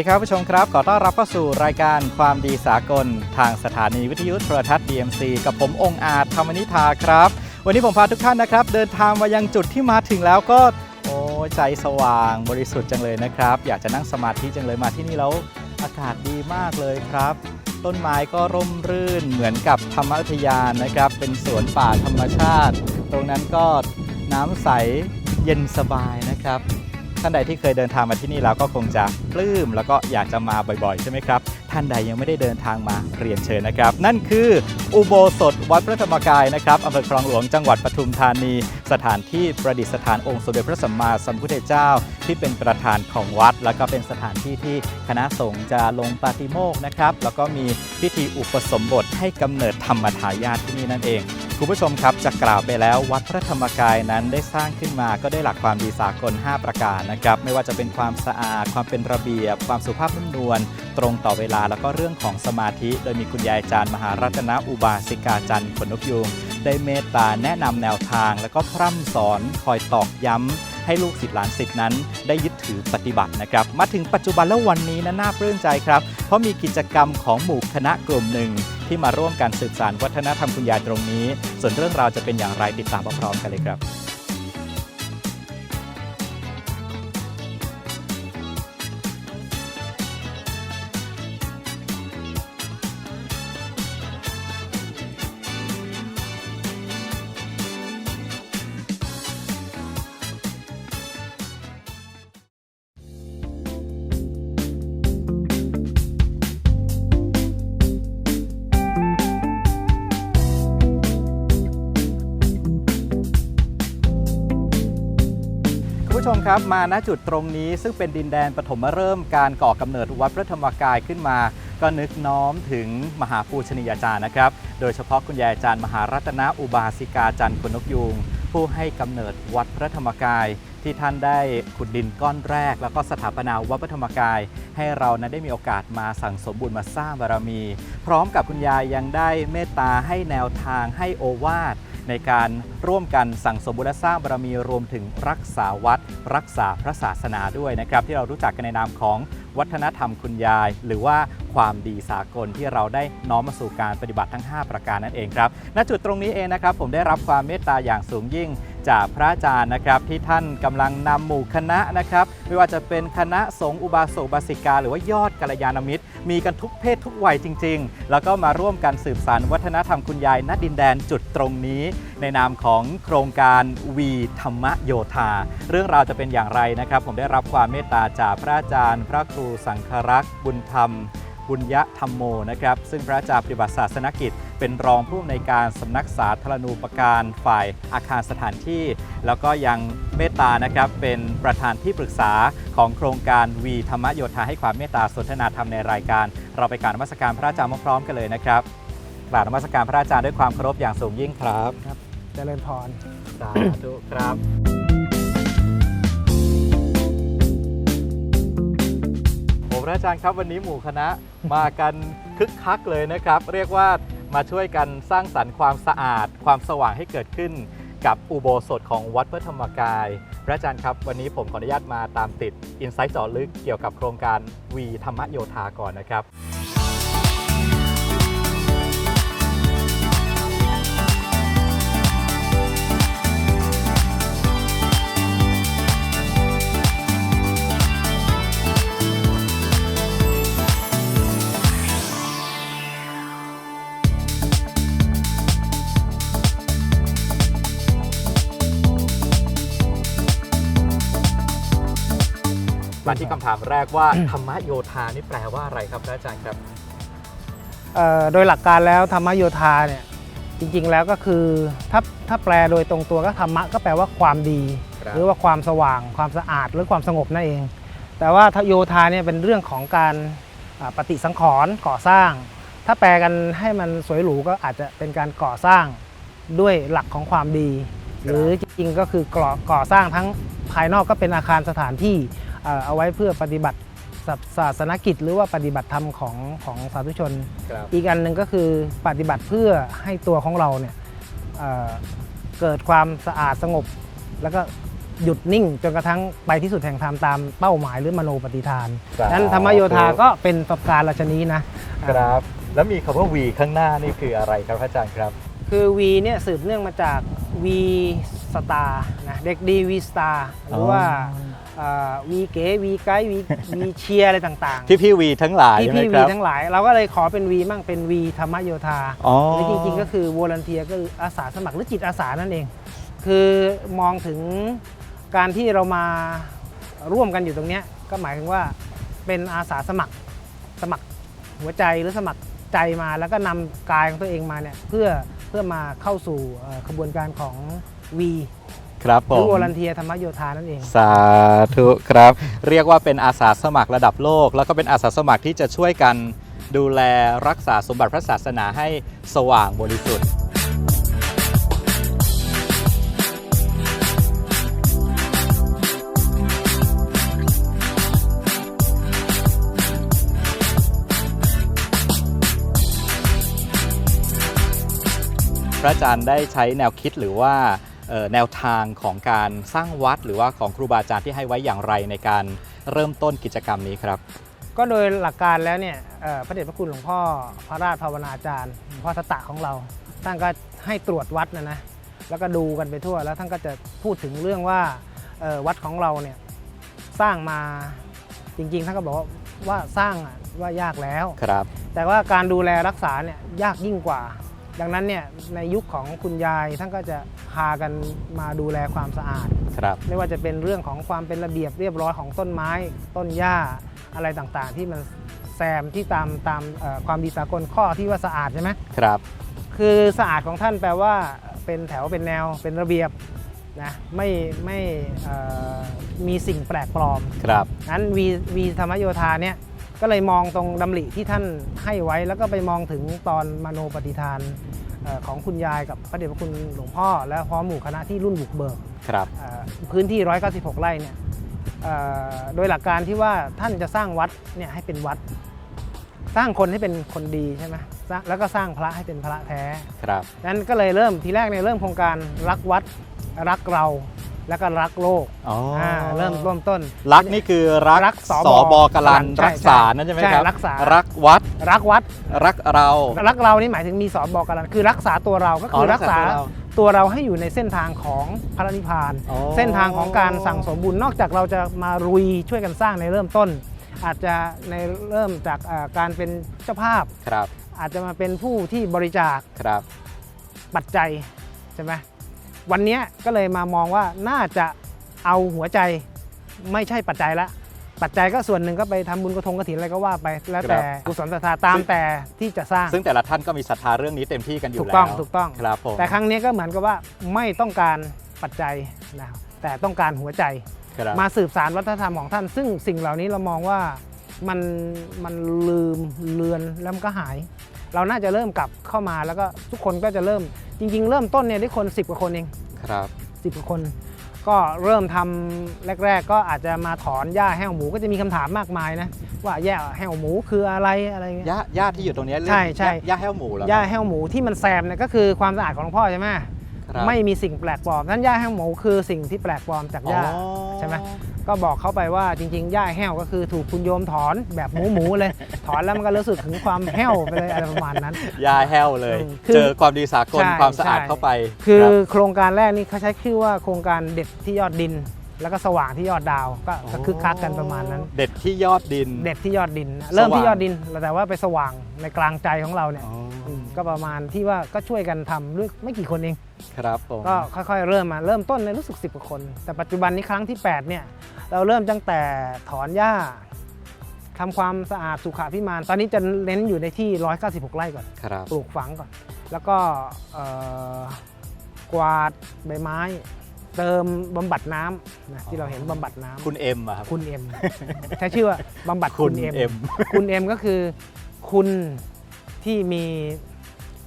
วัสดีครับผู้ชมครับ ขอต้อนรับเข้าสู่รายการความดีสากล ทางสถานีวิทยุโทรทัศน์ DMC กับผมองค์อาจธรรมนิธาครับ วันนี้ผมพาทุกท่านนะครับ เดินทางมายังจุดที่มาถึงแล้วก็ โอ้ใจสว่างบริสุทธิ์จังเลยนะครับ อยากจะนั่งสมาธิจังเลยมาที่นี่แล้วอากาศดีมากเลยครับ ต้นไม้ก็ร่มรื่นเหมือนกับธรรมอุทยานนะครับ เป็นสวนป่าธรรมชาติ ตรงนั้นก็น้ำใสเย็นสบายนะครับ ท่านใดที่เคยเดินทางมาที่นี่แล้วก็คงจะปลื้มแล้วก็อยากจะมาบ่อยๆ ใช่ไหมครับ ท่านใดยังไม่ได้เดินทางมาเรียนเชิญนะครับ นั่นคืออุโบสถวัดพระธรรมกายนะครับอำเภอคลองหลวงจังหวัดปทุมธานี สถานที่ประดิษฐานองค์สมเด็จพระสัมมาสัมพุทธเจ้า ที่เป็นประธานของวัด แล้วก็เป็นสถานที่ที่คณะสงฆ์จะลงปาติโมกข์นะครับแล้วก็มีพิธีอุปสมบทให้กำเนิดธรรมทายาทที่นี่นั่นเอง คุณผู้ชมครับจะกล่าวไปแล้ววัดพระธรรมกายนั้นได้สร้างขึ้นมาก็ได้หลักความดีสากล 5 ประการนะครับ ไม่ว่าจะเป็นความสะอาด ความเป็นระเบียบ ความสุภาพนุ่มนวลตรงต่อเวลาแล้วก็เรื่องของสมาธิ โดยมีคุณยายจารย์มหารัตนอุบาสิกาจันทร์ขนนกยูงได้เมตตาแนะนำแนวทาง แล้วก็พร่ำสอนคอยตอกย้ำให้ลูกศิษย์หลานศิษย์นั้น ได้ยึดถือปฏิบัตินะครับ มาถึงปัจจุบันแล้ววันนี้นะน่าปลื้มใจครับ เพราะมีกิจกรรมของหมู่คณะกลุ่มหนึ่ง ที่มาร่วมกันสืบสานวัฒนธรรมคุณยายตรงนี้ ส่วนเรื่องราวจะเป็นอย่างไรติดตามพร้อมๆกันเลยครับ มครับมาณจุดตรงนี้ ซึ่งเป็นดินแดนปฐมฤกษ์การก่อกำเนิดวัดพระธรรมกายขึ้นมา ก็นึกน้อมถึงมหาปูชนียาจารย์นะครับ โดยเฉพาะคุณยายอาจารย์มหารัตนอุบาสิกาจันทร์คนนกยูงผู้ให้กำเนิดวัดพระธรรมกาย ที่ท่านได้ขุดดินก้อนแรก แล้วก็สถาปนาวัดพระธรรมกาย ให้เรานั้นได้มีโอกาสมาสั่งสมบุญมาสร้างบารมี พร้อมกับคุณยายยังได้เมตตาให้แนวทางให้โอวาท ในการร่วมกันสั่งสมบุญและสร้างบารมีรวมถึงรักษาวัด รักษาพระศาสนาด้วยนะครับ ที่เรารู้จักกันในนามของวัฒนธรรมคุณยาย หรือว่าความดีสากลที่เราได้น้อมมาสู่การปฏิบัติทั้ง 5 ประการนั่นเองครับณจุดตรงนี้เองนะครับผมได้รับความเมตตาอย่างสูงยิ่ง จากพระอาจารย์นะครับ ที่ท่านกำลังนำหมู่คณะนะครับ ไม่ว่าจะเป็นคณะสงฆ์อุบาสกอุบาสิกา หรือว่ายอดกัลยาณมิตร มีกันทุกเพศทุกวัยจริง ๆ แล้วก็มาร่วมกันสืบสานวัฒนธรรมคุณยายณดินแดนจุดตรงนี้ ในนามของโครงการวีธรรมโยธา เรื่องราวจะเป็นอย่างไรนะครับ ผมได้รับความเมตตาจากพระอาจารย์ พระครูสังครักษ์บุญธรรมบุญยธรรมโมนะครับ ซึ่งพระอาจารย์ปฏิบัติศาสนกิจ เป็นรองผู้อำนวยการสำนักสาธารณูปการฝ่ายอาคารสถานที่ แล้วก็ยังเมตตานะครับเป็นประธานที่ปรึกษาของโครงการวีธรรมโยธาให้ความเมตตาสนทนาธรรมในรายการ เราไปกรารนมัสการพระอาจารย์พร้อมๆกันเลยนะครับกราบนมัสการพระอาจารย์ด้วยความเคารพอย่างสูงยิ่งครับครับเจริญพรสาธุครับโอ้พระอาจารย์ครับวันนี้หมู่คณะมากันคึกคักเลยนะครับ เรียกว่า มาช่วยกันสร้างสรรค์ความสะอาด ความสว่างให้เกิดขึ้น กับอุโบสถของวัดพระธรรมกาย พระอาจารย์ครับ วันนี้ผมขออนุญาตมาตามติดอินไซต์เจาะลึกเกี่ยวกับโครงการวีธรรมโยธาก่อนนะครับ มาที่คำถามแรกว่าธรรมโยธานี่แปลว่าอะไรครับพระอาจารย์ครับเอ่อโดยหลักการแล้วธรรมโยธาเนี่ยจริงๆแล้วก็คือถ้าถ้าแปลโดยตรงตัวก็ธรรมะก็แปลว่าความดีครับหรือว่าความสว่างความสะอาดหรือความสงบนั่นเอง แต่ว่าโยธาเนี่ยเป็นเรื่องของการอ่าปฏิสังขรณ์ก่อสร้าง ถ้าแปลกันให้มันสวยหรูก็อาจจะเป็นการก่อสร้างด้วยหลักของความดี หรือจริงๆก็คือก่อก่อสร้างทั้งภายนอกก็เป็นอาคารสถานที่ เอ่อเอาไว้เพื่อปฏิบัติศาศาสนกิจ หรือว่าปฏิบัติธรรมของของสาธุชน ครับ อีกอันหนึ่งก็คือปฏิบัติเพื่อให้ตัวของเราเนี่ยเอ่อเกิดความสะอาดสงบ แล้วก็หยุดนิ่งจนกระทั่งไปที่สุดแห่งธรรมตามเป้าหมายหรือมโนปฏิฐานสาธุ นั้นธรรมโยธาก็เป็นประการราชนี้นะ ครับ แล้วมีคำว่า V ข้างหน้านี่คืออะไรครับพระอาจารย์ครับ คือ V เนี่ยสืบเนื่องมาจาก V Star นะเด็กดี V Star หรือว่า วีเก๋วีไกด์วีวีเชียอะไรต่างๆพี่พี่วีทั้งหลายพี่ใช่ไหมพี่ควีรับทั้งหลาย เราก็เลยขอเป็น V มั่งเป็น V ธรรมโยธาอ๋อหรือจริงๆ ก็คือวอลันเทียก็คืออาสาสมัครหรือจิตอาสานั่นเอง คือมองถึงการที่เรามาร่วมกันอยู่ตรงเนี้ยก็หมายถึงว่าเป็นอาสาสมัครสมัครหัวใจหรือสมัครใจมาแล้วก็นำกายของตัวเองมาเนี่ยเพื่อเพื่อมาเข้าสู่เอ่อขบวนการของ V ครับหผรือมวอลันเทียธรรมโยธานั่นเอง สาธุครับ เรียกว่าเป็นอาสาสมัครระดับโลก แล้วก็เป็นอาสาสมัครที่จะช่วยกันดูแลรักษาสมบัติพระศาสนาให้สว่างบริสุทธิ์ พระอาจารย์ได้ใช้แนวคิดหรือว่าเอ่อ แนวทางของการสร้างวัด หรือว่าของครูบาอาจารย์ที่ให้ไว้อย่างไรในการเริ่มต้นกิจกรรมนี้ครับ ก็โดยหลักการแล้วเนี่ยเอ่อพระเดชพระคุณหลวงพ่อพระราชภาวนาจารย์หลวงพ่อสตะของเราท่านก็ให้ตรวจวัดนะนะแล้วก็ดูกันไปทั่วแล้วท่านก็จะพูดถึงเรื่องว่าเอ่อวัดของเราเนี่ยสร้างมาจริงๆท่านก็บอกว่าว่าสร้างอะว่ายากแล้วครับ แต่ว่าการดูแลรักษาเนี่ยยากยิ่งกว่า ดังนั้นเนี่ยในยุคของคุณยายท่านก็จะพากันมาดูแลความสะอาด ครับ ไม่ว่าจะเป็นเรื่องของความเป็นระเบียบเรียบร้อยของต้นไม้ ต้นหญ้าอะไรต่างๆ ที่มันแซมที่ตามตามเอ่อความดีสากลข้อที่ว่าสะอาดใช่ไหมครับ คือสะอาดของท่านแปลว่าเป็นแถวเป็นแนวเป็นระเบียบนะไม่ไม่เอ่อมีสิ่งแปลกปลอม ครับ นั้นวีวีธรรมโยธาเนี่ย ก็เลยมองตรงดำริที่ท่านให้ไว้ แล้วก็ไปมองถึงตอนมโนปฏิทานเอ่อของคุณยายกับพระเดชพระคุณหลวงพ่อ และพร้อมหมู่คณะที่รุ่นบุกเบิกครับเอ่อพื้นที่ 196 ไร่เนี่ยเอ่อโดยหลักการที่ว่าท่านจะสร้างวัดเนี่ยให้เป็นวัด สร้างคนให้เป็นคนดีใช่ไหมสร้างแล้วก็สร้างพระให้เป็นพระแท้ครับนั้นก็เลยเริ่มทีแรกเนี่ยเริ่มโครงการรักวัดรักเรา แล้วก็รักโลกอ๋ออ่าเริ่มเริ่มต้น รักนี่คือรักรักสสบบกลันใช่รักษาใช่นั่นใช่ไหมใช่ครับรักษารักวัด รักวัด รักเรา รักเรานี่หมายถึงมีสอนบอกกันแล้วคือรักษาตัวเราก็คือออรัรักกษาษาตัวเราตัวเราให้อยู่ในเส้นทางของพระนิพพาน อ๋อ เส้นทางของการสั่งสมบุญนอกจากเราจะมารุยช่วยกันสร้างในเริ่มต้น อาจจะในเริ่มจากอ่าการเป็นเจ้าภาพ ครับอาจจะมาเป็นผู้ที่บริจาคครับปัจจัยใช่ไหม วันเนี้ยก็เลยมามองว่าน่าจะเอาหัวใจไม่ใช่ปัจจัยละ ปัจจัยก็ส่วนหนึ่งก็ไปทำบุญกระทงกระถินอะไรก็ว่าไป แล้วแต่กุศลศรัทธาตามแต่ที่จะสร้าง ซึ่งแต่ละท่านก็มีศรัทธาเรื่องนี้เต็มที่กันอยู่ถูกแล้วต้องถูกต้องครับผมแต่ครั้งนี้ก็เหมือนกับว่าไม่ต้องการปัจจัยนะครับแต่ต้องการหัวใจครับมาสืบสารวัฒนธรรมของท่าน ซึ่งสิ่งเหล่านี้เรามองว่ามันมันลืมเลือนแล้วมันก็หาย เราน่าจะเริ่มกลับเข้ามาแล้วก็ทุกคนก็จะเริ่มจริง ๆ เริ่มต้นเนี่ยได้คน 10 กว่าคนเอง ครับ 10 กว่าคน ก็เริ่มทำแรก ๆ ก็อาจจะมาถอนหญ้าแห้วหมูก็จะมีคำถามมากมายนะว่าหญ้าแห้วหมูคืออะไรอะไรเงี้ยย่าย่าที่อยู่ตรงเนี้ยเรียกใช่ใช่ย่าย่าแห้วหมูเหรอหญ้าแห้วหมูที่มันแซมเนี่ยก็คือความสะอาดของหลวงพ่อใช่ไหม ครับไม่มีสิ่งแปลกปลอมนั้นหญ้าแห้วหมูคือสิ่งที่แปลกปลอมจากหญ้าอ๋อ ใช่ไหมก็บอกเขาไปว่าจริงๆหญ้าแห้วก็คือถูกคุณโยมถอนแบบหมูหมูๆเลย ถอนแล้วมันก็รู้สึกถึงความแห้วไปเลยอะไรประมาณนั้นย่าแห้วเลย อืมคือเจอความดีสากลใช่ความสะอาดใช่ เข้าไปคือรับ โครงการแรกนี่เขาใช้ชื่อว่าโครงการเด็ดที่ยอดดิน แล้วก็สว่างที่ยอดดาวก็ก็คึกคักกันประมาณนั้น เด็ดที่ยอดดิน เด็ดที่ยอดดินนะเริ่มที่สว่างยอดดินแต่ว่าไปสว่างในกลางใจของเราเนี่ยอ๋อมก็ประมาณที่ว่าก็ช่วยกันทำด้วยไม่กี่คนเอง ครับผมก็ค่อยๆ เริ่มมาเริ่มต้นในยรู้สึก 10กว่าคน แต่ปัจจุบันนี้ครั้งที่ 8 เนี่ย เราเริ่มตั้งแต่ถอนหญ้าทำความสะอาดสุขาพิมาน ตอนนี้จะเน้นอยู่ในที่ 196 ไร่ก่อน ครับ ปลูกฝังก่อน แล้วก็เอ่อกวาดใบไม้ เติมบำบัดน้ำนะที่เราเห็นบำบัดน้ำคุณเอ็มอะครับ คุณเอ็มใช้ชื่อว่าบำบัดคุคุณณเอ็มเอ็ม คุณเอ็มก็คือคุณที่มี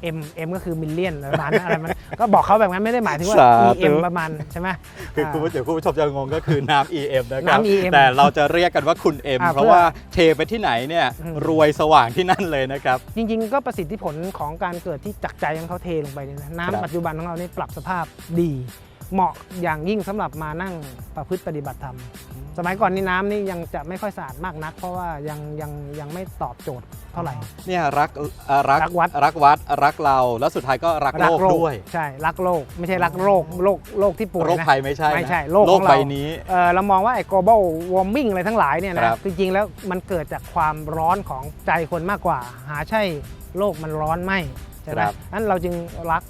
เอ็มเอ็มก็คือมิลเลียนประมาณนั้นอะไรมันก็บอกเขาแบบนั้นไม่ได้หมายถึงว่า สาธุ EM ประมาณใช่ไหมคือคุณผู้เดี๋ยวคุณผู้ชมจะงงก็คือน้ำ EM นะครับน้ำ EM แต่เราจะเรียกกันว่าคุณเอ็มอ่าเพราะว่าเทไปที่ไหนเนี่ยอืม รวยสว่างที่นั่นเลยนะครับ จริง ๆ ก็ประสิทธิผลของการเกิดที่จักใจของเขาเทลงไปเนี่ยนะครับน้ำปัจจุบันของเรานี่ปรับสภาพดี เหมาะอย่างยิ่งสำหรับมานั่งประพฤติปฏิบัติธรรม สมัยก่อนนี่น้ำนี่ยังจะไม่ค่อยสะอาดมากนัก เพราะว่ายังยังยังไม่ตอบโจทย์เท่าไหร่ เนี่ยรักเอ่อรักรักวัดรักวัดรักเราแล้วสุดท้ายก็รักโลกด้วย ใช่รักโลกไม่ใช่รักโรคโรคโรคที่ป่วยโรคนะภัยไม่ใช่นะไม่ใช่โลกโลขกองเราใบนี้เอ่อเรามองว่าไอ้ global warming อะไรทั้งหลายเนี่ยนะครับจริงๆแล้วมันเกิดจากความร้อนของใจคนมากกว่า หาใช่โลกมันร้อนไหมใช่ไหมครับนั้นเราจึงรัก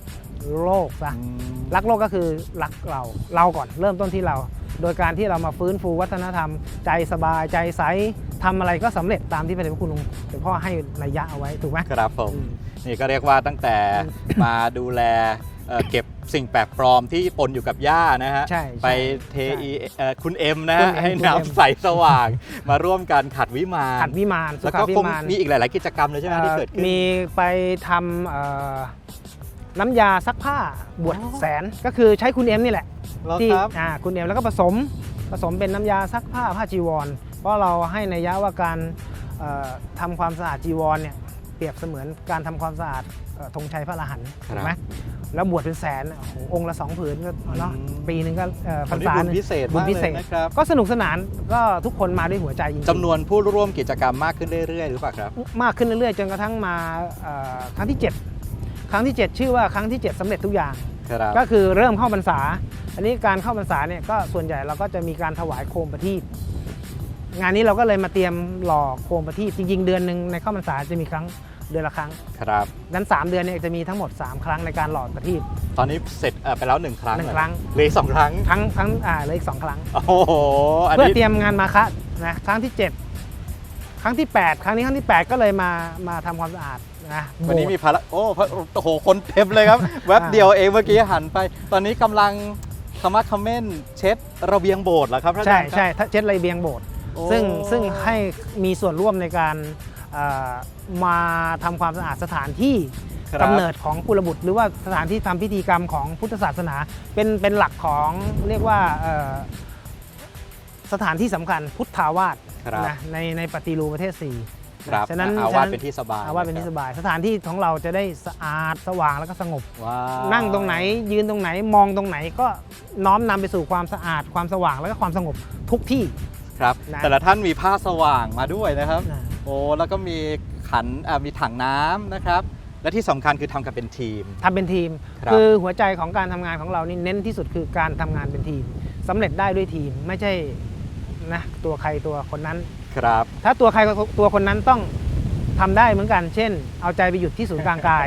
โลกซะอืมรักโลกก็คือรักเราเราก่อนเริ่มต้นที่เรา โดยการที่เรามาฟื้นฟูวัฒนธรรม ใจสบายใจใสทำอะไรก็สำเร็จตามที่พระเดชพระคุณหลวงหลวงพ่อให้นัยยะเอาไว้ถูกไหมครับผมอืมนี่ก็เรียกว่าตั้งแต่มาดูแลเอ่อเก็บสิ่งแปลกปลอมที่ปนอยู่กับหญ้านะฮะใช่ไปใช่เทใช่อีเอ่อคุณเอ็มนะคุฮะณเอ็มให้คุณเอ็มน้ำใสสว่าง มาร่วมกันขัดวิมานขัดวิมานสุแล้วขาก็วิคงมานมีอีกหลาย ๆ กิจกรรมเลยใช่ไหมที่เกิดขึ้น มีไปทำเอ่อ น้ำยาซักผ้าบวชอ๋อแสนก็คือใช้คุณเอ็มนี่แหละแล้วที่ครับอ่าคุณเอ็มแล้วก็ผสมผสมเป็นน้ำยาซักผ้าผ้าจีวร เพราะเราให้ในยยะว่าการเอ่อทำความสะอาดจีวรเนี่ยเปรียบเสมือนการทำความสะอาดเอ่อธงชัยพระอรหันต์ครับถูกไหมแล้วบวชเป็นแสนโอ้โหองค์ละสองผืนก็เนาะอืมปีหนึ่งก็เอ่อพรวันรนี้ษาบุญหนึ่งพิเศษบุญมากพิเลเศยษนะครับก็สนุกสนานก็ทุกคนมาด้วยหัวใจจริงๆจำนวนผู้ร่วมกิจกรรมมากขึ้นเรื่อยๆ หรือเปล่าครับ มากขึ้นเรื่อยๆ จนกระทั่งมาเอ่อครั้งที่ 7 ครั้งที่ 7 ชื่อว่าครั้งที่ 7สำเร็จทุกอย่าง ครับก็คือเริ่มเข้าพรรษา อันนี้การเข้าพรรษาเนี่ยก็ส่วนใหญ่เราก็จะมีการถวายโคมประทีปงานนี้เราก็เลยมาเตรียมหล่อโคมประทีปจริง ๆ เดือนหนึ่งในเข้าพรรษาจะมีครั้งเดือนละครั้งครับ นั้น 3 เดือนเนี่ยจะมีทั้งหมด 3 ครั้งในการหล่อประทีป ตอนนี้เสร็จเอ่อไปแล้วหนึ่งครั้งหนึ่งเอครั้ง เหลยสองครั้ง ครั้งครั้งอ่าเหลยอีกสองครั้ง โอ้โห อันเพื่อนี้เตรียมงานมาคะนะครั้งที่ 7 ครั้งที่ 8 ครั้งนี้ครั้งที่ 8 ก็เลยมามาทำความสะอาด นะวันนี้โบสถ์มีภาระโอ้พระโอ้โหคนเต็มเลยครับ แวบเดียวเองเมื่อกี้หันไป ตอนนี้กำลังขมักเขม้นเช็ดระเบียงโบสถ์เหรอครับพระอาใช่จารย์ครับใช่ถ้าเจ็ดไรเบียงโบสถ์โอ้ซึ่งซึ่งให้มีส่วนร่วมในการเอ่อมาทำความสะอาดสถานที่ครับกำเนิดของกุลบุตร หรือว่าสถานที่ทำพิธีกรรมของพุทธศาสนา เป็นเป็นหลักของเรียกว่าเอ่อสถานที่สำคัญพุทธาวาสครับนะในในปฏิรูปประเทศสี่ ครับฉะนั้นอาฉะวาสนั้นเป็นที่สบายอาว่าเป็นที่สบาย สถานที่ของเราจะได้สะอาดสว่างแล้วก็สงบ ว้าวนั่งตรงไหนยืนตรงไหนมองตรงไหนก็น้อมนำไปสู่ความสะอาดความสว่างแล้วก็ความสงบทุกที่ ครับ นะ แต่ละท่านมีผ้าสว่างมาด้วยนะครับ นะ โอ้แล้วก็มีขันอ่ามีถังน้ำนะครับ และที่สำคัญคือทำกันเป็นทีม ทำเป็นทีมครับคือหัวใจของการทำงานของเรานี่เน้นที่สุดคือการทำงานเป็นทีมสำเร็จได้ด้วยทีมไม่ใช่นะตัวใครตัวคนนั้น ครับ ถ้าตัวใครตัวคนนั้นต้องทำได้เหมือนกัน เช่น เอาใจไปหยุดที่ศูนย์กลางกาย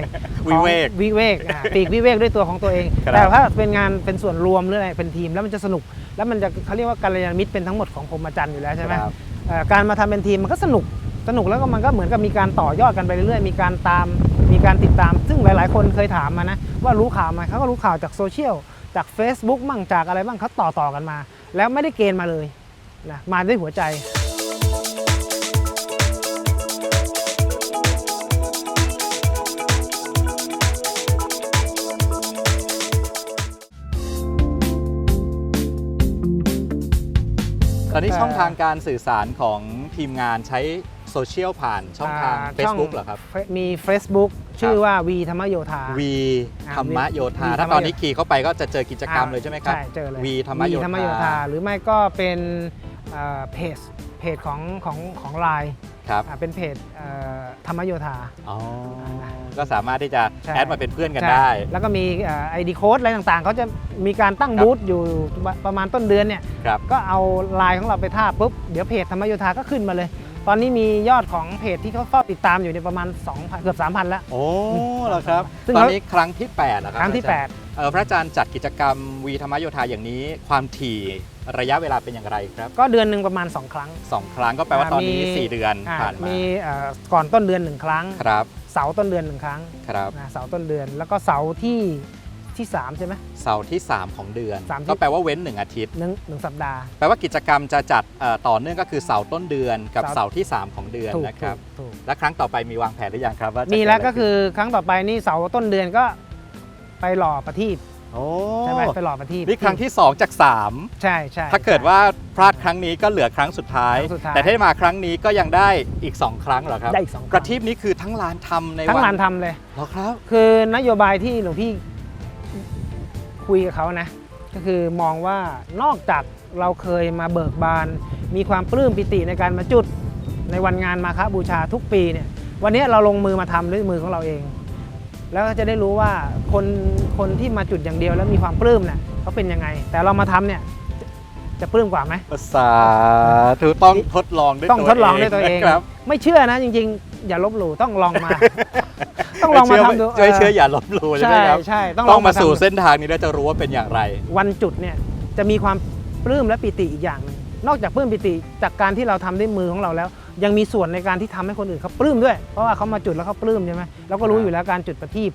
วิเวกของวิเวกอะปีกวิเวกด้วยตัวของตัวเอง ครับ แต่ถ้าเป็นงานเป็นส่วนรวมหรืออะไรเป็นทีมแล้วมันจะสนุก แล้วมันจะเขาเรียกว่ากัลยาณมิตรเป็นทั้งหมดของพรหมจรรย์อยู่แล้วใช่ไหมครับ เอ่อการมาทำเป็นทีมมันก็สนุกสนุกแล้วก็มันก็เหมือนกับมีการต่อยอดกันไปเรื่อยๆมีการตามมีการติดตาม ซึ่งหลายๆ คนเคยถามมานะว่ารู้ข่าวไหมเขาก็รู้ข่าวจากโซเชียลจาก Facebook มั่งจากอะไรบ้างเขาต่อต่อๆกันมา แล้วไม่ได้เกณฑ์มาเลยนะมาด้วยหัวใจ ตอนนี้เอ่อช่องทางการสื่อสารของทีมงานใช้โซเชียลผ่านช่องทางอ่ Facebook ช่เหรอครับ มี Facebook ชื่อว่าวีธรรมโยธาวีอ่าธรรมโยธาวีถ้าธรรมตอนนี้ขี่เข้าไปก็จะเจอกิจกรรมเลยใช่ไหมครับใช่เจอเลยวีธรรมโยธาธรรมโยธาหรือไม่ก็เป็นเอ่อเพจ เพจของของของไลน์ครับเป็นเพจเอ่อธรรมโยธาอ๋อก็สามารถที่จะใช่แอดมาเป็นเพื่อนกันใช่ได้ แล้วก็มีไอดีโค้ดอะไรต่างๆ เขาจะมีการตั้งครับบูธอยู่ประมาณต้นเดือนเนี่ยครับก็เอาไลน์ของเราไปท่าบปุ๊บ เดี๋ยวเพจธรรมโยธาก็ขึ้นมาเลย ตอนนี้มียอดของเพจที่เขาเฝ้าติดตามอยู่ในยประมาณ 2,000 เกือบ 3,000 แล้ว โอ้เหรอครับซึ่งตอนเขานี้ครั้งที่8แล้วครับ ครั้งที่อาจารย์เอ่อพระอาจารย์จัดกิจกรรมวีธรรมโยธาอย่างนี้ความถี่ ระยะเวลาเป็นอย่างไรครับ8ก็เดือนหนึ่งประมาณ 2 ครั้งสองครั้งก็แปลว่าตอนนี้มี4เดือนอ่าผ่านมามีเอ่อก่อนต้นเดือนหนึ่งครั้งครับเสาร์ต้นเดือนหนึ่งครั้งครับนะเสาร์ต้นเดือนแล้วก็เสาร์ที่ที่สามใช่ไหมเสาร์ที่ 3 ของเดือนสามที่ก็แปลว่าเว้น 1 อาทิตย์หนึ่งหนึ่งสัปดาห์ แปลว่ากิจกรรมจะจัดเอ่อต่อเนื่องก็คือเสาร์ต้นเดือนกับเสาร์เสาร์ที่ 3 ของเดือนถูกนะครับถูกถูกและครั้งต่อไปมีวางแผนหรือยังครับว่าจะมีแล้วเดะไรก็คือครั้งต่อไปนี่เสาร์ต้นเดือนก็ไปหล่อประทีปโอ้ ใช่ไหมไปหล่อประทีปนี่ครั้งที่ 2 จาก 3 ใช่ใช่ถ้าเกิดว่าพลาดครั้งนี้ก็เหลือครั้งสุดท้ายครั้งสุดท้าย แต่ถ้ามาครั้งนี้ก็ยังได้อีก 2 ครั้งเหรอครับได้อีกสองกระทิบนี้คือทั้งร้านทำในทั้งวันร้านทำเลยเหรอครับ คือนโยบายที่หลวงพี่คุยกับเขานะ ก็คือมองว่านอกจากเราเคยมาเบิกบาน มีความปลื้มปิติในการมาจุดในวันงานมาคบูชาทุกปีเนี่ยวันนี้เราลงมือมาทำด้วยมือของเราเอง แล้วก็จะได้รู้ว่าคนคนที่มาจุดอย่างเดียวแล้วมีความปลื้มเนี่ยเขาเป็นยังไง แต่เรามาทำเนี่ยจะจะปลื้มกว่าไหมสาธุต้องทดลองด้วยต้องทดลองด้วยตัวเองนะครับ ไม่เชื่อนะจริงๆ อย่าลบหลู่ต้องลองมา ต้องลองมาทำดูไม่เชื่ออย่าลบหลู่ใช่ไหมใช่ครับใช่ต้องลต้อองงมาทำสู่ดูเส้นทางนี้แล้วจะรู้ว่าเป็นอย่างไร วันจุดเนี่ยจะมีความปลื้มและปิติอีกอย่างหนึงนอกจากปลื้มปิติจากการที่เราทำด้วยมือของเราแล้ว ยังมีส่วนในการที่ทำให้คนอื่นเขาปลื้มด้วย เพราะว่าเขามาจุดแล้วเขาปลื้มใช่ไหมเราก็รู้อยู่แล้วการจุดประทีป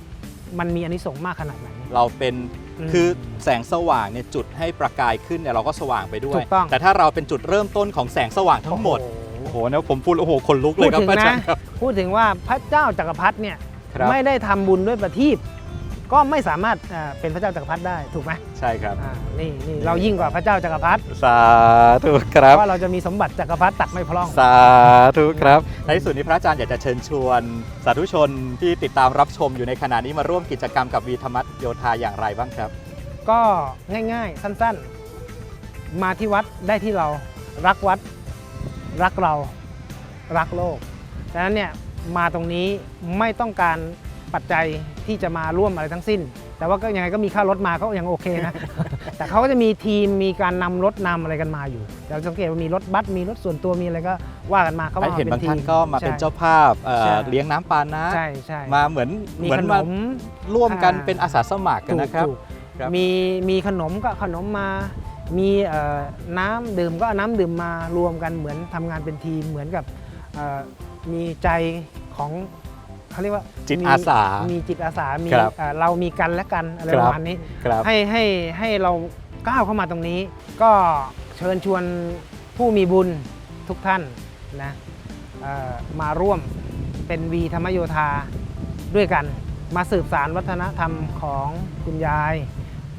มันมีอานิสงส์มากขนาดไหนเราเป็นอืมคือแสงสว่างเนี่ยจุดให้ประกายขึ้นเนี่ยเราก็สว่างไปด้วยถูกต้องแต่ถ้าเราเป็นจุดเริ่มต้นของแสงสว่างทั้งหมดโอ้โหโอ้โหนะผมพูดแล้วโอ้โหคนลุกเลยครับพูดถึงอาจารนะย์ครับพูดถึงว่าพระเจ้าจักรพรรดิเนี่ยครับไม่ได้ทำบุญด้วยประทีป ก็ไม่สามารถเอ่อเป็นพระเจ้าจักรพรรดิได้ถูกไหมใช่ครับอ่านี่นี่เรายิ่งกว่าพระเจ้าจักรพรรดิสาธุครับว่าเราจะมีสมบัติจักรพรรดิตักไม่พร่อง สาธุครับในที่สุดนี้พระอาจารย์อยากจะเชิญชวนสาธุชนที่ติดตามรับชมอยู่ในขณะนี้มาร่วมกิจกรรมกับวีธรรมโยธาอย่างไรบ้างครับ ก็ง่ายๆ สั้นๆ มาที่วัดได้ที่เรารักวัด รักเรารักโลกดังนั้นเนี่ยมาตรงนี้ไม่ต้องการ ปัจจัยที่จะมาร่วมอะไรทั้งสิ้น แต่ว่าก็ยังไงก็มีค่ารถมาก็ยังโอเคนะ แต่เขาก็จะมีทีมมีการนำรถนำอะไรกันมาอยู่เดี๋ยวสังเกตว่ามีรถบัสมีรถส่วนตัวมีอะไรก็ว่ากันมาเขาให้มาเห็นเป็นบางทีท่ามนก็มาเป็นใช่เจ้าภาพเอ่อใช่ เลี้ยงน้ำปานะใช่ใช่มาเหมือนมีเหมือขนนมามร่วมกันอ่าเป็นอาสาสมัครกันถูกนะครับ ถูกครับ มีมีขนมก็ขนมมา มีเอ่อน้ำดื่มก็เอาน้ำดื่มมารวมกันเหมือนทำงานเป็นทีมเหมือนกับเอ่อมีใจของ เขาเรียกว่าจิตมีอาสามีจิตอาสามีครับเอ่อเรามีกันและกันอะไรครัปบระมาณนี้ครับ ให้ให้ให้เราก้าวเข้ามาตรงนี้ ก็เชิญชวนผู้มีบุญทุกท่านนะเอ่อมาร่วมเป็นวีธรรมโยธาด้วยกัน มาสืบสารวัฒนธรรมของคุณยาย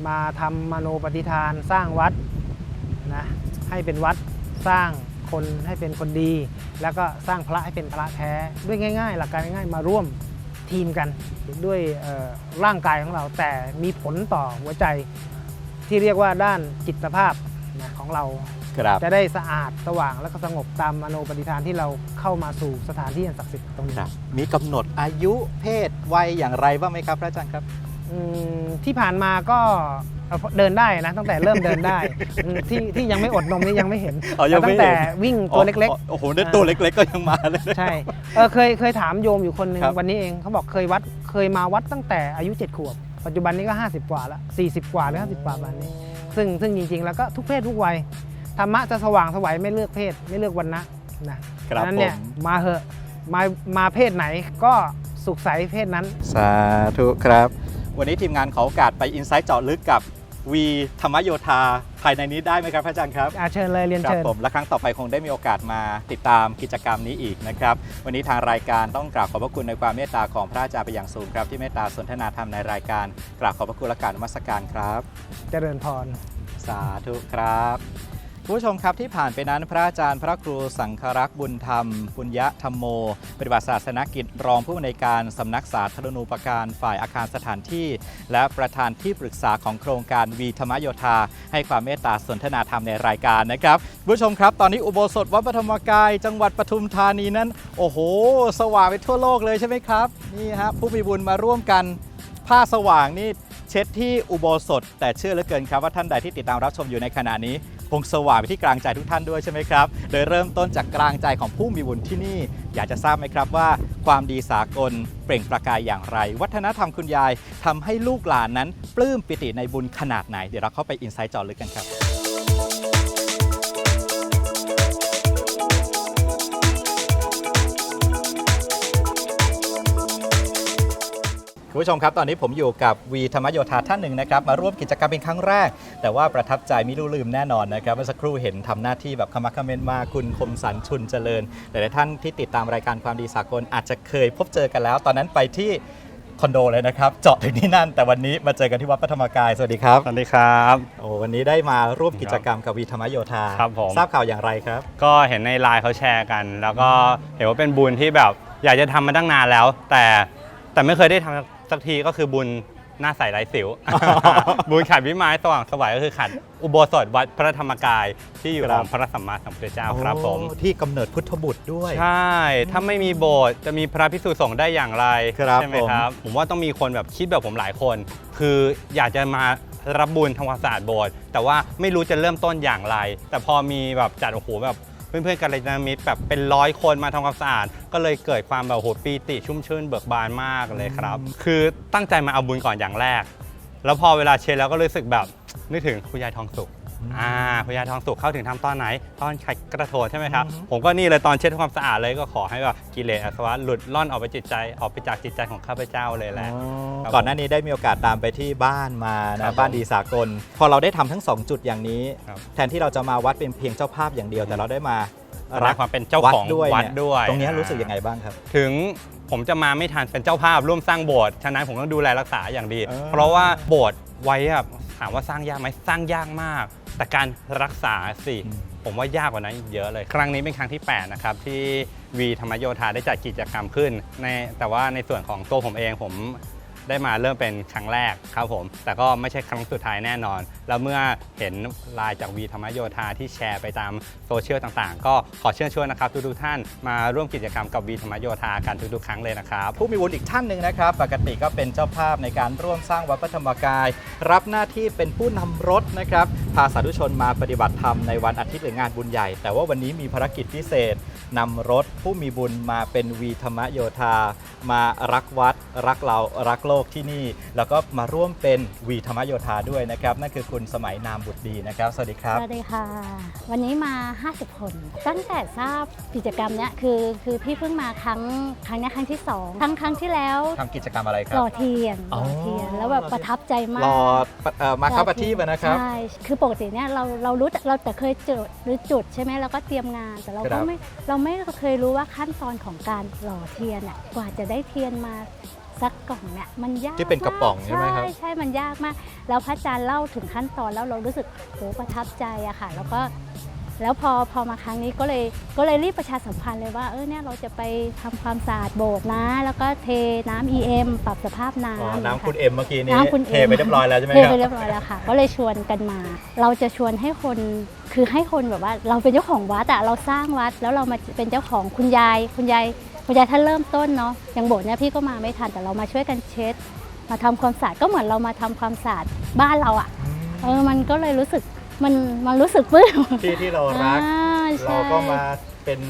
มาทำมโนปฏิฐานสร้างวัดนะให้เป็นวัดสร้าง คนให้เป็นคนดี แล้วก็สร้างพระให้เป็นพระแท้ ด้วยง่าย ๆ หลักการง่ายๆมาร่วมทีมกันด้วยเอ่อร่างกายของเราแต่มีผลต่อหัวใจที่เรียกว่าด้านจิตภาพนะของเราครับจะได้สะอาดสว่างและก็สงบตามมโนปฏิฐานที่เราเข้ามาสู่สถานที่อันศักดิ์สิทธิ์ตรงนี้ครับมีกำหนดอายุเพศวัยอย่างไรบ้างไหมครับพระอาจารย์ครับอืมที่ผ่านมาก็ เอ่อเดินได้นะตั้งแต่เริ่มเดินได้อืมที่ที่ยังไม่อดนมนี่ยังไม่เห็นอ๋อยังไม่แต่ตั้งแต่เห็น วิ่งตัวเล็กอ๋อโอ้โหนี่ตัวเล็ก ๆ ก็ยังมาเลยๆใช่ เออเคยเคยถามโยมอยู่คนหนึ่งครับ วันนี้เองเขาบอกเคยวัดเคยมาวัดตั้งแต่อายุ 7 ขวบ ปัจจุบันนี้ก็ 50 กว่าละ40 กว่าหรือ50 กว่าประมาณนี้ ซึ่งซึ่งจริงๆ แล้วก็ทุกเพศทุกวัยธรรมะจะสว่างสวัยไม่เลือกเพศไม่เลือกวันนะนะครับดังนั้นผเนี่ยมมาเหอะมามาเพศไหนก็สุขใสเพศนั้น สาธุครับ วันนี้ทีมงานขอโอกาสไปอินไซต์เจาะลึกกับ วีธรรมโยธาภายในนี้ได้ไหมครับพระอาจารย์ครับอาเชิญเลยเรียนครับเชิญ ผมและครั้งต่อไปคงได้มีโอกาสมาติดตามกิจกรรมนี้อีกนะครับ วันนี้ทางรายการต้องกราบขอบพระคุณในความเมตตาของพระอาจารย์ไปนอย่างสูงครับที่เมตตาสนทนาธรรมในรายการกราบขอบพระคุณและกรารนมัสการครับ เจริญพร สาธุครับ คุณผู้ชมครับที่ผ่านไปนั้นพระอาจารย์พระครูสังครักษ์บุญธรรม ปุญญธรรมโม ปฏิบัติศาสนกิจรองผู้อำนวยการสำนักสาธารณูปการฝ่ายอาคารสถานที่ และประธานที่ปรึกษาของโครงการวีธรรมโยธา ให้ความเมตตาสนทนาธรรมในรายการนะครับคุณผู้ชมครับตอนนี้อุโบสถวัดปฐมกาย จังหวัดปทุมธานีนั้น โอ้โห สว่างไปทั่วโลกเลยใช่ไหมครับนี่ฮะผู้มีบุญมาร่วมกันผ้าสว่างนี่เช็ดที่อุโบสถ แต่เชื่อเหลือเกินครับว่าท่านใดที่ติดตามรับชมอยู่ในขณะนี้ คงสว่างไปที่กลางใจทุกท่านด้วยใช่ไหมครับ โดยเริ่มต้นจากกลางใจของผู้มีบุญที่นี่ อยากจะทราบไหมครับว่า ความดีสากลเปล่งประกายอย่างไร วัฒนธรรมคุณยายทำให้ลูกหลานนั้น ปลื้มปิติในบุญขนาดไหน เดี๋ยวเราเข้าไปอินไซต์จอลึกกันครับ คุณผู้ชมครับ ตอนนี้ผมอยู่กับวีธรรมโยธาท่านหนึ่งนะครับ มาร่วมกิจกรรมเป็นครั้งแรก แต่ว่าประทับใจไม่รู้ลืมแน่นอนนะครับเมื่อสักครู่เห็นทำหน้าที่แบบขมักเขม้นมากคุณคมสันชุนเจริญหลายๆท่านที่ติดตามรายการความดีสากลอาจจะเคยพบเจอกันแล้ว ตอนนั้นไปที่คอนโดเลยนะครับ เจาะถึงที่นั่น แต่วันนี้มาเจอกันที่วัดพระธรรมกาย สวัสดีครับ สวัสดีครับโอ้วันนี้ได้มาร่วมกิจกรรมกับวีธรรมโยธาครับผมทราบข่าวอย่างไรครับ ก็เห็นในไลน์เขาแชร์กัน แล้วก็เห็นว่าเป็นบุญที่แบบ อยากจะทำมาตั้งนานแล้ว แต่แต่ไม่เคยได้ทำ สักทีก็คือบุญหน้าใสไร้สิว บุญขัดวิมายสว่างไสวัยก็คือขัดอุโบสถวัดพระธรรมกายที่อยู่ครัขบองพระสัมมาสัมพุทธเจ้าครับผม โอ้ที่กำเนิดพุทธบุตรด้วย ใช่ ถ้าไม่มีโบสถ์จะมีพระพิสุสงฆ์ได้อย่างไร ครับใช่ไหมครับ ผมว่าต้องมีคนแบบคิดแบบผมหลายคน คืออยากจะมารับบุญทำความสะอาดโบสถ์แต่ว่าไม่รู้จะเริ่มต้นอย่างไร แต่พอมีแบบจัดโอ้โหแบบ เพื่อนๆกัลยาณมิตรแบบเป็นร้อยคนมาทำความสะอาด ก็เลยเกิดความแบบโอ้โหปีติชุ่มชื่นเบิกบานมากเลยครับ คือตั้งใจมาเอาบุญก่อนอย่างแรก แล้วพอเวลาเช็ดแล้วก็รู้สึกแบบนึกถึงคุณยายทองสุข อ่าพญาทองสุกเข้าถึงทำตอนไหน ตอนไข่กระโถนใช่ไหมครับอือฮึผมก็นี่เลยตอนเช็ดทำความสะอาดเลยก็ขอให้แบบกิเลสอาสวะหลุดล่อนออกไปจิตใจออกไปจากจิตใจของข้าพเจ้าเลยแหละอ๋อครับก่อนหน้านี้ได้มีโอกาสตามไปที่บ้านมาครันะบบ้านดีสากล พอเราได้ทำทั้งสองจุดอย่างนี้ ครับ แทนที่เราจะมาวัดเป็นเพียงเจ้าภาพอย่างเดียวแต่เราได้มารักความเป็นเจ้าของด้วยวัดเนี่ยด้วย ตรงเนี้ยอ่ารู้สึกยังไงบ้างครับ ถึงผมจะมาไม่ทันเป็นเจ้าภาพร่วมสร้างโบสถ์ฉะนั้นผมต้องดูแลรักษาอย่างดี เออเพราะว่าโบสถ์ไว้อะถามว่าสร้างยากไหมสร้างยากมาก แต่การรักษาสิ ผมว่ายากกว่านั้นอีกเยอะเลย ครั้งนี้เป็นครั้งที่ 8 นะครับ ที่วีธรรมโยธาได้จัดกิจกรรมขึ้นในแต่ว่าในส่วนของตัวผมเองผม ได้มาเริ่มเป็นครั้งแรกครับผม แต่ก็ไม่ใช่ครั้งสุดท้ายแน่นอน แล้วเมื่อเห็นลายจากวีธรรมโยธาที่แชร์ไปตามโซเชียลต่างๆ ก็ขอเชิญชวนนะครับทุกๆท่านมาร่วมกิจกรรมกับวีธรรมโยธากันทุกๆครั้งเลยนะครับ ผู้มีบุญอีกท่านหนึ่งนะครับ ปกติก็เป็นเจ้าภาพในการร่วมสร้างวัดพระธรรมกาย รับหน้าที่เป็นผู้นำรถนะครับพาสาธุชนมาปฏิบัติธรรมในวันอาทิตย์หรืองานบุญใหญ่ แต่ว่าวันนี้มีภารกิจพิเศษนำรถผู้มีบุญมาเป็นวีธรรมโยธา มารักวัด รักเรารักโลกที่นี่ แล้วก็มาร่วมเป็นวีธรรมโยธาด้วยนะครับนั่นคือคุณสมัยนามบุตรดีนะครับ สวัสดีครับ สวัสดีค่ะ วันนี้มา 50 คน ตั้งแต่ทราบกิจกรรมเนี้ยคือคือพี่เพิ่งมาครั้งครั้งเนี้ยครั้งที่สองครั้งครั้งที่แล้วทำกิจกรรมอะไรครัหบล่อเทียนหอ๋อ ล่อเทียนแล้วแบบประทับใจมาก รอเอ่อมาเข้าปฏิบัตินะครับ ใช่ คือปกติเนี่ยเราเรารู้เราแต่เคยจุดหรือจุดใช่ไหมเราก็เตรียมงาน แต่เราครัก็บ ไม่เราไม่เคยรู้ว่าขั้นตอนของการหล่อเทียนอะกว่าจะได้เทียนมา สักกล่องเนี่ยมันยากที่เป็นกระป๋องใช่ไหมครับใช่ใช่มันยากมาก แล้วพระอาจารย์เล่าถึงขั้นตอนแล้วเรารู้สึกโหประทับใจอะค่ะ แล้วก็แล้วพอพอมาครั้งนี้ก็เลยก็เลยรีบประชาสัมพันธ์เลยว่าเออเนี่ยเราจะไปทำความสะอาดโบสถ์นะ แล้วก็เทน้ำ EM ปรับสภาพน้ำอ๋อค่ะน้ำคุณเอ็มเมื่อกี้นี้น้ำคุณเทเอ็มไปเรียบร้อยแล้วใช่ไหมเทครับไปเรียบร้อยแล้วค่ะ ก็เลยชวนกันมา เราจะชวนให้คนคือให้คนแบบว่า เราเป็นเจ้าของวัดอะเราสร้างวัด แล้วเรามาเป็นเจ้าของคุณยายคุณยาย คุณยายท่านเริ่มต้นเนาะอย่างโบสถ์เนี่ยพี่ก็มาไม่ทันแต่เรามาช่วยกันเช็ด มาทำความสะอาดก็เหมือนเรามาทำความสะอาดบ้านเราอะเออมันก็เลยรู้สึกมันมันรู้สึกปลื้มที่ที่เรารักอ่าใช่เราก็มาเป็น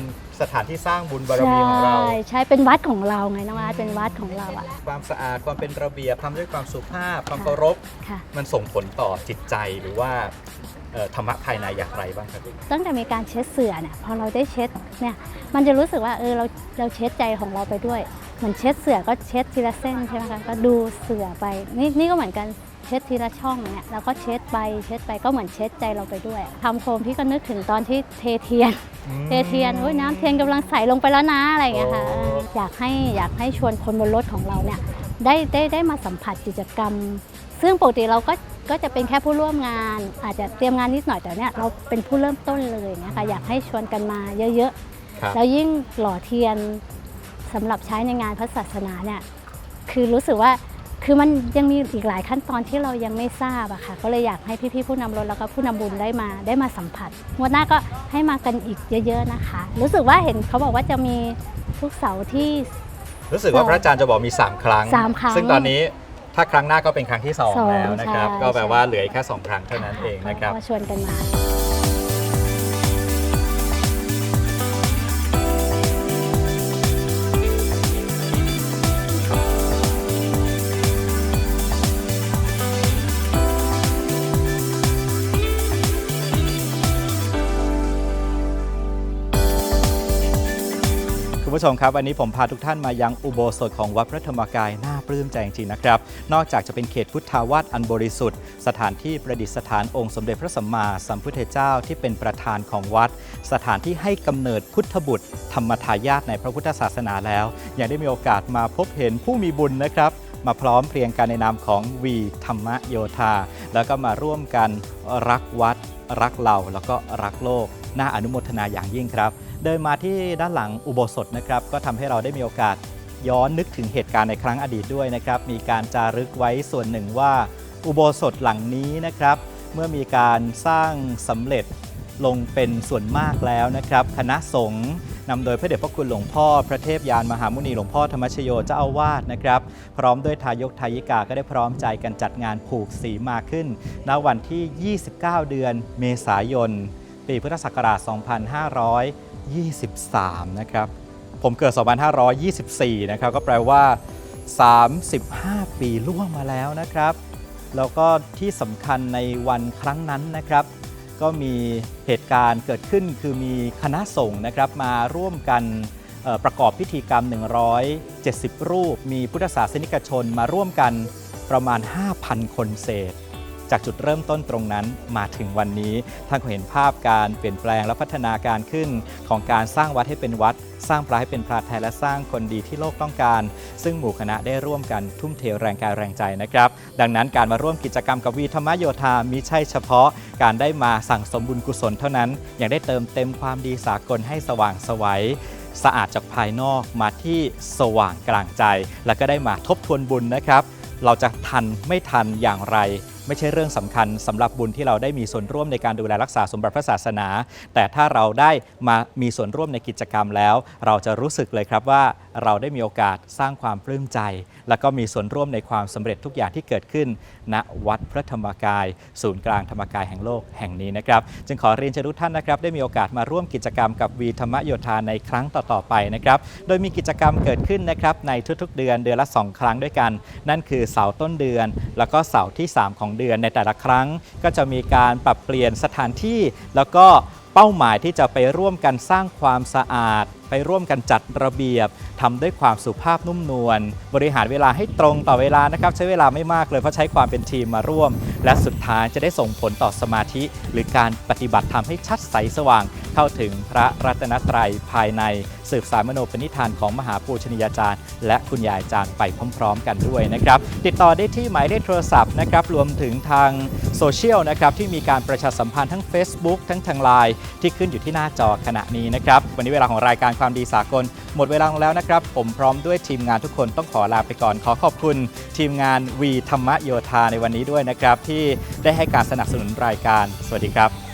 สถานที่สร้างบุญบารมีของเราใช่ใช่เป็นวัดของเราไงน้องอาร์ตเป็นวัดของเราอะความสะอาดความเป็นระเบียบทำด้วยความสุภาพความเคารพค่ะมันส่งผลต่อจิตใจหรือว่าเอ่อ ธรรมะภายในอย่างไรบ้างครับตั้งแต่มีการเช็ดเสื่อเนี่ยพอเราได้เช็ดเนี่ยมันจะรู้สึกว่าเออเราเราเช็ดใจของเราไปด้วยเหมือนเช็ดเสื่อก็เช็ดทีละเส้นใช่ไหมคะก็ดูเสื่อไปนี่นี่ก็เหมือนกันเช็ดทีละช่องเนี่ยแล้วก็เช็ดไปเช็ดไปก็เหมือนเช็ดใจเราไปด้วยทำโคมพี่ก็นึกถึงตอนที่เทเทียน เทเทียนโอ้ยน้ำเทียนกำลังใสลงไปแล้วนะอะไรอย่างเงี้ยค่ะโอ้เอออยากให้อยากให้ชวนคนบนรถของเราเนี่ยได้ได้ได้มาสัมผัสกิจกรรม ซึ่งปกติเราก็ ก็จะเป็นแค่ผู้ร่วมงาน อาจจะเตรียมงานนิดหน่อยแต่เนี่ยเราเป็นผู้เริ่มต้นเลยนะคะอยากให้ชวนกันมาเยอะครับๆแล้วยิ่งหล่อเทียนสำหรับใช้ในงานพระศาสนาเนี่ยคือรู้สึกว่าคือมันยังมีอีกหลายขั้นตอนที่เรายังไม่ทราบอะค่ะ ก็เลยอยากให้พี่ๆผู้นำรถแล้วก็ผู้นำบุญได้มาได้มาสัมผัสงวดหน้าก็ให้มากันอีกเยอะ ๆนะคะ รู้สึกว่าเห็นเขาบอกว่าจะมีทุกเสาร์ที่ รู้สึกว่าพระอาจารย์จะบอกมี 3 ครั้งสามครั้ง ซึ่งตอนนี้ ถ้าครั้งหน้าก็เป็นครั้งที่สอง2แล้วนะครับ ใช่ก็แปลใช่ว่าเหลืออีกแค่2ครั้งเท่านั้นเองนะครับ ก็ชวนกันมา ผู้ชมครับวันนี้ผมพาทุกท่านมายังอุโบสถของวัดพระธรรมกายน่าปลื้มใจจริงๆนะครับ นอกจากจะเป็นเขตพุทธาวาสอันบริสุทธิ์ สถานที่ประดิษฐานองค์สมเด็จพระสัมมาสัมพุทธเจ้าที่เป็นประธานของวัด สถานที่ให้กำเนิดพุทธบุตร ธรรมทายาทในพระพุทธศาสนาแล้ว ยังได้มีโอกาสมาพบเห็นผู้มีบุญนะครับมาพร้อมเพรียงกันในนามของวีธรรมโยธา แล้วก็มาร่วมกันรักวัด รักเราแล้วก็รักโลก น่าอนุโมทนาอย่างยิ่งครับ เดินมาที่ด้านหลังอุโบสถนะครับ ก็ทำให้เราได้มีโอกาสย้อนนึกถึงเหตุการณ์ในครั้งอดีตด้วยนะครับ มีการจารึกไว้ส่วนหนึ่งว่าอุโบสถหลังนี้นะครับ เมื่อมีการสร้างสำเร็จลงเป็นส่วนมากแล้วนะครับ คณะสงฆ์นำโดยพระเดชพระคุณหลวงพ่อ พระเทพยานมหามุนีหลวงพ่อธรรมชโยเจ้าอาวาสนะครับ พร้อมด้วยทายกทายิกาก็ได้พร้อมใจกันจัดงานผูกสีมาขึ้นณวันที่ 29 เดือนเมษายน ปีพุทธศักราช 23 นะครับ ผมเกิด 2524 นะครับ ก็แปลว่า 35 ปีล่วงมาแล้วนะครับ แล้วก็ที่สำคัญในวันครั้งนั้นนะครับ ก็มีเหตุการณ์เกิดขึ้นคือมีคณะสงฆ์นะครับมาร่วมกันประกอบพิธีกรรม 170 รูป มีพุทธศาสนิกชนมาร่วมกันประมาณ 5,000 คนเศษ จากจุดเริ่มต้นตรงนั้นมาถึงวันนี้ท่านก็เห็นภาพการเปลี่ยนแปลงและพัฒนาการขึ้น ของการสร้างวัดให้เป็นวัด สร้างพระให้เป็นพระแท้และสร้างคนดีที่โลกต้องการ ซึ่งหมู่คณะได้ร่วมกันทุ่มเทแรงกายแรงใจนะครับ ดังนั้นการมาร่วมกิจกรรมกับวีธรรมโยธามิใช่เฉพาะ การได้มาสั่งสมบุญกุศลเท่านั้นยังได้เติมเต็มความดีสากลให้สว่างไสวัยสะอาดจากภายนอกมาที่สว่างกลางใจ แล้วก็ได้มาทบทวนบุญนะครับ เราจะทันไม่ทันอย่างไร ไม่ใช่เรื่องสำคัญสำหรับบุญที่เราได้มีส่วนร่วมในการดูแลรักษาสมบัติพระศาสนา แต่ถ้าเราได้มามีส่วนร่วมในกิจกรรมแล้ว เราจะรู้สึกเลยครับว่าเราได้มีโอกาสสร้างความปลื้มใจ แล้วก็มีส่วนร่วมในความสำเร็จทุกอย่างที่เกิดขึ้น ณวัดพระธรรมกาย ศูนย์กลางธรรมกายแห่งโลกแห่งนี้นะครับ จึงขอเรียนเชิญทุกท่านนะครับ ได้มีโอกาสมาร่วมกิจกรรมกับวีธรรมโยธาในครั้งต่อๆไปนะครับ โดยมีกิจกรรมเกิดขึ้นนะครับในทุกๆ เดือนเดือนละ 2 ครั้งด้วยกัน นั่นคือเสาร์ต้นเดือน แล้วก็เสาร์ที่ 3 ของเดือนในแต่ละครั้ง ก็จะมีการปรับเปลี่ยนสถานที่ แล้วก็เป้าหมายที่จะไปร่วมกันสร้างความสะอาด ไปร่วมกันจัดระเบียบทำด้วยความสุภาพนุ่มนวลบริหารเวลาให้ตรงต่อเวลานะครับ ใช้เวลาไม่มากเลยเพราะใช้ความเป็นทีมมาร่วม และสุดท้ายจะได้ส่งผลต่อสมาธิ หรือการปฏิบัติทำให้ชัดใสสว่างเข้าถึงพระรัตนตรัยภายในสืบสารมโนปณิธานของมหาปูชนียาจารย์ และคุณยายอาจารย์ไปพร้อมๆ กันด้วยนะครับ ติดต่อได้ที่หมายเลขโทรศัพท์นะครับรวมถึงทางโซเชียลนะครับที่มีการประชาสัมพันธ์ทั้ง Facebook ทั้งทางไลน์ที่ขึ้นอยู่ที่หน้าจอขณะนี้นะครับ วันนี้เวลาของรายการความดีสากล หมดเวลาลงแล้วนะครับ ผมพร้อมด้วยทีมงานทุกคนต้องขอลาไปก่อนขอขอบคุณ ทีมงานวีธรรมโยธาในวันนี้ด้วยนะครับ ที่ได้ให้การสนับสนุนรายการ สวัสดีครับ